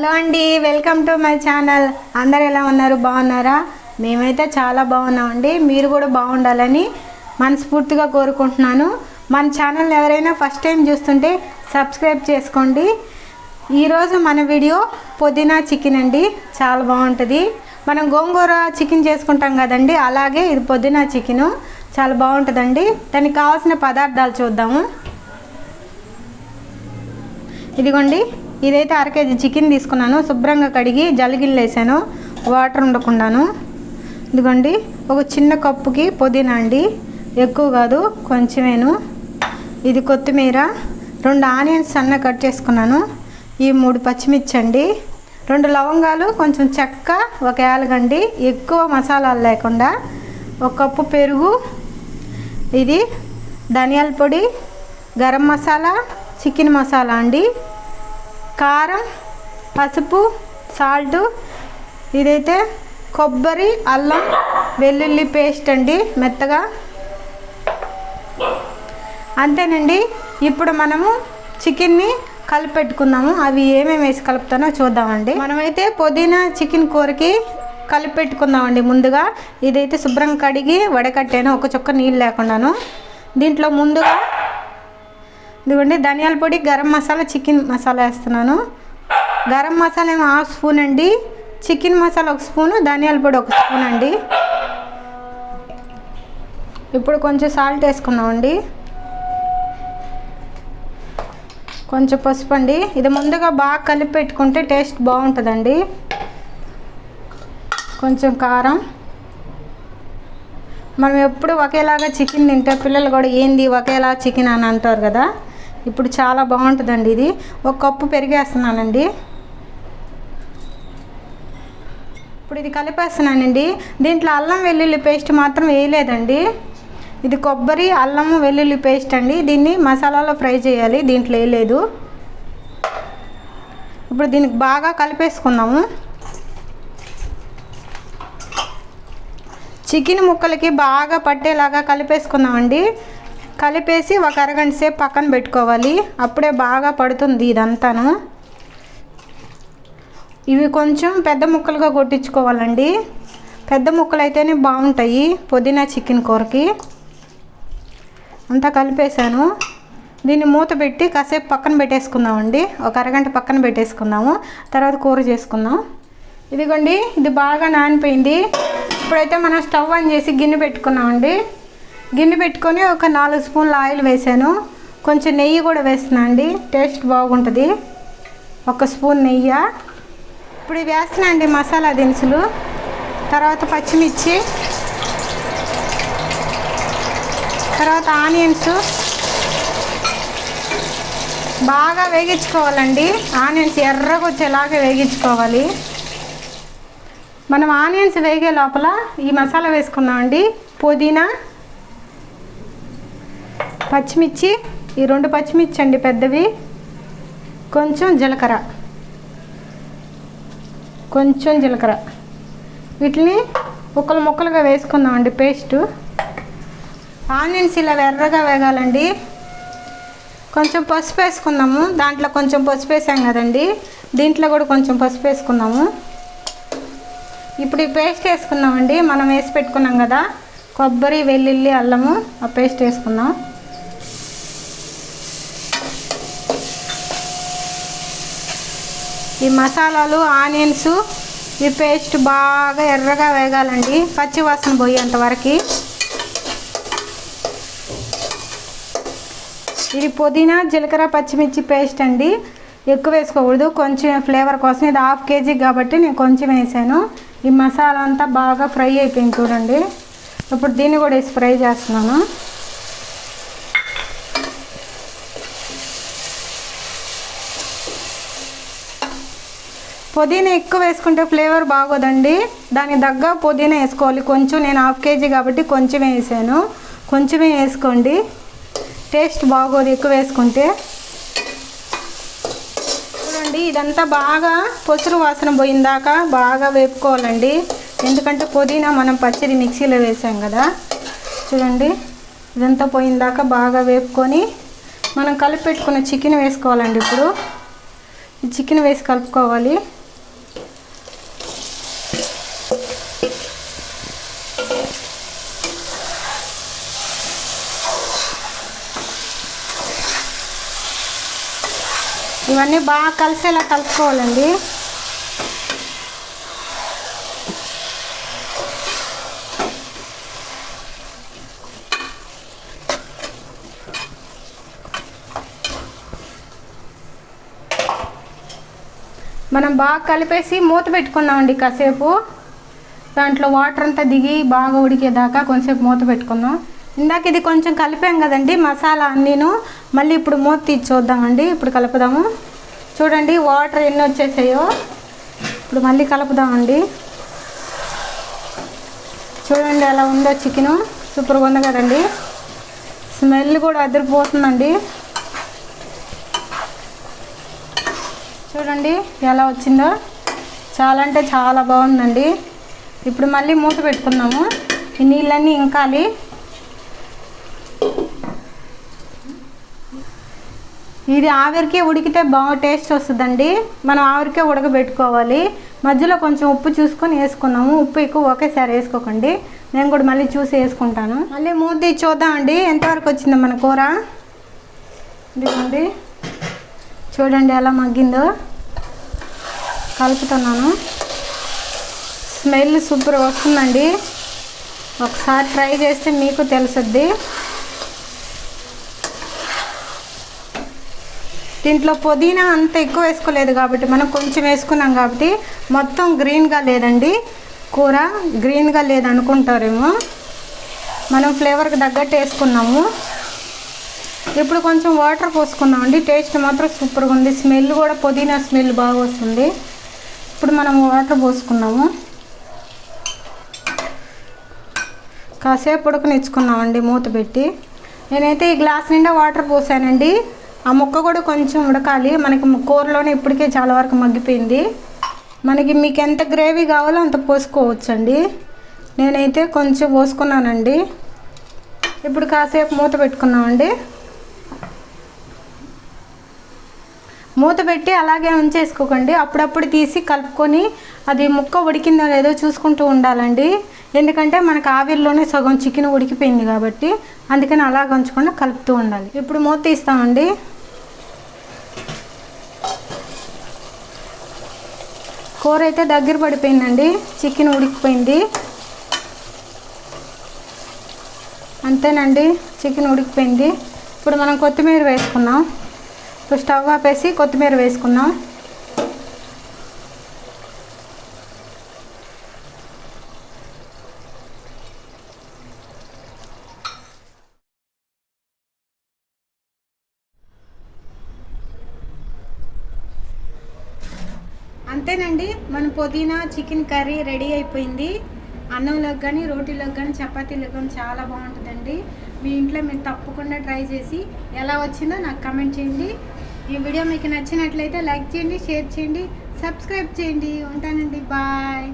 Hello అండి welcome to my channel. అందరు ఎలా ఉన్నారు? బాగున్నారా? మేమైతే చాలా బాగున్నామండి. మీరు కూడా బాగుండాలని మనస్ఫూర్తిగా కోరుకుంటున్నాను. మన ఛానల్ ఎవరైనా ఫస్ట్ టైం చూస్తుంటే సబ్స్క్రైబ్ చేసుకోండి. ఈరోజు మన వీడియో పుదీనా చికెన్ అండి. చాలా బాగుంటుంది. మనం గోంగూర చికెన్ చేసుకుంటాం కదండి అలాగే ఇది పుదీనా చికెను. చాలా బాగుంటుందండి. దానికి కావాల్సిన పదార్థాలు చూద్దాము. ఇదిగోండి. ఇదైతే అర కేజీ చికెన్ తీసుకున్నాను. శుభ్రంగా కడిగి జలిగిల్లేసాను. వాటర్ ఉండకుండాను. ఇదిగోండి ఒక చిన్న కప్పుకి పుదీనా అండి. ఎక్కువ కాదు కొంచెమేను. ఇది కొత్తిమీర. రెండు ఆనియన్స్ సన్న కట్ చేసుకున్నాను. ఈ మూడు పచ్చిమిర్చి అండి. రెండు లవంగాలు కొంచెం చెక్క ఒక యాలగండి ఎక్కువ మసాలాలు లేకుండా ఒక కప్పు పెరుగు. ఇది ధనియాల పొడి గరం మసాలా చికెన్ మసాలా అండి. కారం పసుపు సాల్ట్ ఇదైతే కొబ్బరి అల్లం వెల్లుల్లి పేస్ట్ అండి మెత్తగా. అంతేనండి ఇప్పుడు మనము చికెన్ని కలిపెట్టుకుందాము. అవి ఏమేమి వేసి కలుపుతానో చూద్దామండి. మనమైతే పుదీనా చికెన్ కూరకి కలిపెట్టుకుందామండి ముందుగా. ఇదైతే శుభ్రంగా కడిగి వడకట్టాను ఒక చుక్క నీళ్ళు లేకుండాను. దీంట్లో ముందుగా ఇదిగోండి ధనియాల పొడి గరం మసాలా చికెన్ మసాలా వేస్తున్నాను. గరం మసాలా ఏమో హాఫ్ స్పూన్ అండి. చికెన్ మసాలా ఒక స్పూను ధనియాల పొడి ఒక స్పూన్ అండి. ఇప్పుడు కొంచెం సాల్ట్ వేసుకున్నామండి. కొంచెం పసుపు అండి. ఇది ముందుగా బాగా కలిపి పెట్టుకుంటే టేస్ట్ బాగుంటుందండి. కొంచెం కారం. మనం ఎప్పుడు ఒకేలాగా చికెన్ తింటే పిల్లలు కూడా ఏంది ఒకేలా చికెన్ అని అంటారు కదా. ఇప్పుడు చాలా బాగుంటుందండి ఇది. ఒక కప్పు పెరిగేస్తున్నానండి. ఇప్పుడు ఇది కలిపేస్తున్నానండి. దీంట్లో అల్లం వెల్లుల్లి పేస్ట్ మాత్రం వేయలేదండి. ఇది కొబ్బరి అల్లము వెల్లుల్లి పేస్ట్ అండి. దీన్ని మసాలాలో ఫ్రై చేయాలి. దీంట్లో వేయలేదు. ఇప్పుడు దీనికి బాగా కలిపేసుకుందాము. చికెన్ ముక్కలకి బాగా పట్టేలాగా కలిపేసుకుందామండి. కలిపేసి ఒక అరగంట సేపు పక్కన పెట్టుకోవాలి. అప్పుడే బాగా పడుతుంది ఇదంతాను. ఇవి కొంచెం పెద్ద ముక్కలుగా కొట్టించుకోవాలండి. పెద్ద ముక్కలు అయితేనే బాగుంటాయి పుదీనా చికెన్ కూరకి. అంతా కలిపేసాను దీన్ని మూత పెట్టి కాసేపు పక్కన పెట్టేసుకుందామండి. ఒక అరగంట పక్కన పెట్టేసుకుందాము. తర్వాత కూర చేసుకుందాం. ఇదిగోండి ఇది బాగా నానిపోయింది. ఇప్పుడైతే మనం స్టవ్ ఆన్ చేసి గిన్నె పెట్టుకున్నామండి. గిన్నె పెట్టుకొని ఒక నాలుగు స్పూన్ల ఆయిల్ వేసాను. కొంచెం నెయ్యి కూడా వేస్తున్నా అండి. టేస్ట్ బాగుంటుంది. ఒక స్పూన్ నెయ్యి. ఇప్పుడు వేస్తున్నా అండి మసాలా దినుసులు. తర్వాత పచ్చిమిర్చి. తర్వాత ఆనియన్స్. బాగా వేగించుకోవాలండి. ఆనియన్స్ ఎర్రగా వచ్చేలాగా వేగించుకోవాలి. మనం ఆనియన్స్ వేగే లోపల ఈ మసాలా వేసుకుందామండి. పుదీనా పచ్చిమిర్చి ఈ రెండు పచ్చిమిర్చి అండి పెద్దవి. కొంచెం జీలకర్ర. కొంచెం జీలకర్ర. వీటిని ముక్కలు ముక్కలుగా వేసుకుందామండి పేస్టు. ఆనియన్స్ ఇలా ఎర్రగా వేగాలండి. కొంచెం పసుపు వేసుకుందాము. దాంట్లో కొంచెం పసుపు వేసాం కదండి. దీంట్లో కూడా కొంచెం పసుపు వేసుకుందాము. ఇప్పుడు ఈ పేస్ట్ వేసుకుందామండి. మనం వేసి పెట్టుకున్నాం కదా. కొబ్బరి వెల్లుల్లి అల్లము ఆ పేస్ట్ వేసుకుందాం. ఈ మసాలాలు ఆనియన్స్ ఈ పేస్ట్ బాగా ఎర్రగా వేగాలండి. పచ్చి వాసన పోయేంత వరకు. ఇది పుదీనా జీలకర్ర పచ్చిమిర్చి పేస్ట్ అండి. ఎక్కువ వేసుకోకూడదు. కొంచెం ఫ్లేవర్ కోసం ఇది హాఫ్ కేజీ కాబట్టి నేను కొంచెం వేసాను. ఈ మసాలా అంతా బాగా ఫ్రై అయిపోయింది చూడండి. ఇప్పుడు దీన్ని కూడా వేసి ఫ్రై చేస్తున్నాను. పుదీనా ఎక్కువ వేసుకుంటే ఫ్లేవర్ బాగోదండి. దాని తగ్గ పుదీనా వేసుకోవాలి. కొంచెం నేను హాఫ్ కేజీ కాబట్టి కొంచెమే వేసాను. కొంచెమే వేసుకోండి. టేస్ట్ బాగోదు ఎక్కువ వేసుకుంటే. చూడండి ఇదంతా బాగా పొసురు వాసన పోయిందాక బాగా వేపుకోవాలండి. ఎందుకంటే పుదీనా మనం పచ్చడి మిక్సీలో వేసాం కదా. చూడండి ఇదంతా పోయిందాక బాగా వేపుకొని మనం కలిపి పెట్టుకున్న చికెన్ వేసుకోవాలండి ఇప్పుడు. ఈ చికెన్ వేసి కలుపుకోవాలి. ఇవన్నీ బాగా కలిసేలా కలుపుకోవాలండి. మనం బాగా కలిపేసి మూత పెట్టుకున్నామండి కాసేపు. దాంట్లో వాటర్ అంతా దిగి బాగా ఉడికేదాకా కొంచెంసేపు మూత పెట్టుకుందాం. ఇందాక ఇది కొంచెం కలిపాం కదండి మసాలా అన్నీను. మళ్ళీ ఇప్పుడు మూత తీసి చూద్దామండి. ఇప్పుడు కలుపుదాము. చూడండి వాటర్ ఎన్ని వచ్చేసాయో. ఇప్పుడు మళ్ళీ కలుపుదామండి. చూడండి ఎలా ఉందో చికెను. సూపర్గా ఉంది కదండి. స్మెల్ కూడా అదిరిపోతుందండి. చూడండి ఎలా వచ్చిందో. చాలా అంటే చాలా బాగుందండి. ఇప్పుడు మళ్ళీ మూత పెట్టుకుందాము. ఈ నీళ్ళన్నీ ఇంకాలి. ఇది ఆవిరికే ఉడికితే బాగా టేస్ట్ వస్తుందండి. మనం ఆవిరికే ఉడకబెట్టుకోవాలి. మధ్యలో కొంచెం ఉప్పు చూసుకొని వేసుకున్నాము. ఉప్పు ఎక్కువ ఒకేసారి వేసుకోకండి. నేను కూడా మళ్ళీ చూసి వేసుకుంటాను. మళ్ళీ మూత చూద్దామండి ఎంతవరకు వచ్చిందో మన కూర? ఇదిగోండి. చూడండి ఎలా మగ్గిందో. కలుపుతున్నాను. స్మెల్ సూపర్ వస్తుందండి. ఒకసారి ట్రై చేస్తే మీకు తెలుసుద్ది. దీంట్లో పుదీనా అంత ఎక్కువ వేసుకోలేదు కాబట్టి మనం కొంచెం వేసుకున్నాం కాబట్టి మొత్తం గ్రీన్గా లేదండి. కూర గ్రీన్గా లేదనుకుంటారేమో. మనం ఫ్లేవర్కి తగ్గట్టు వేసుకున్నాము. ఇప్పుడు కొంచెం వాటర్ పోసుకుందామండి టేస్ట్ మాత్రం సూపర్గా ఉంది. స్మెల్ కూడా పుదీనా స్మెల్ బాగా వస్తుంది. ఇప్పుడు మనం వాటర్ పోసుకున్నాము. కాసేపు ఉడకనిచ్చుకున్నామండి మూత పెట్టి. నేనైతే ఈ గ్లాస్ నిండా వాటర్ పోసానండి. ఆ ముక్క కూడా కొంచెం ఉడకాలి. మనకి కూరలోనే ఇప్పటికే చాలా వరకు మగ్గిపోయింది. మనకి మీకు ఎంత గ్రేవీ కావాలో అంత పోసుకోవచ్చండి. నేనైతే కొంచెం పోసుకున్నానండి. ఇప్పుడు కాసేపు మూత పెట్టుకున్నామండి. మూత పెట్టి అలాగే ఉంచేసుకోకండి. అప్పుడప్పుడు తీసి కలుపుకొని అది ముక్క ఉడికిందో లేదో చూసుకుంటూ ఉండాలండి. ఎందుకంటే మనకు ఆవిరిలోనే సగం చికెన్ ఉడికిపోయింది కాబట్టి అందుకని అలాగ ఉంచకుండా కలుపుతూ ఉండాలి. ఇప్పుడు మూత తీస్తామండి. కూర అయితే దగ్గర పడిపోయిందండి. చికెన్ ఉడికిపోయింది. అంతేనండి చికెన్ ఉడికిపోయింది. ఇప్పుడు మనం కొత్తిమీర వేసుకున్నాం. ఇప్పుడు స్టవ్ ఆపేసి కొత్తిమీర వేసుకున్నాం. అంతేనండి. మన పుదీనా చికెన్ కర్రీ రెడీ అయిపోయింది. అన్నంలోకి కానీ రోటీలోకి కానీ చపాతీలోకి కానీ చాలా బాగుంటుందండి. మీ ఇంట్లో మీరు తప్పకుండా ట్రై చేసి ఎలా వచ్చిందో నాకు కమెంట్ చేయండి. ఈ వీడియో మీకు నచ్చినట్లయితే లైక్ చేయండి షేర్ చేయండి సబ్స్క్రైబ్ చేయండి. ఉంటానండి. బాయ్.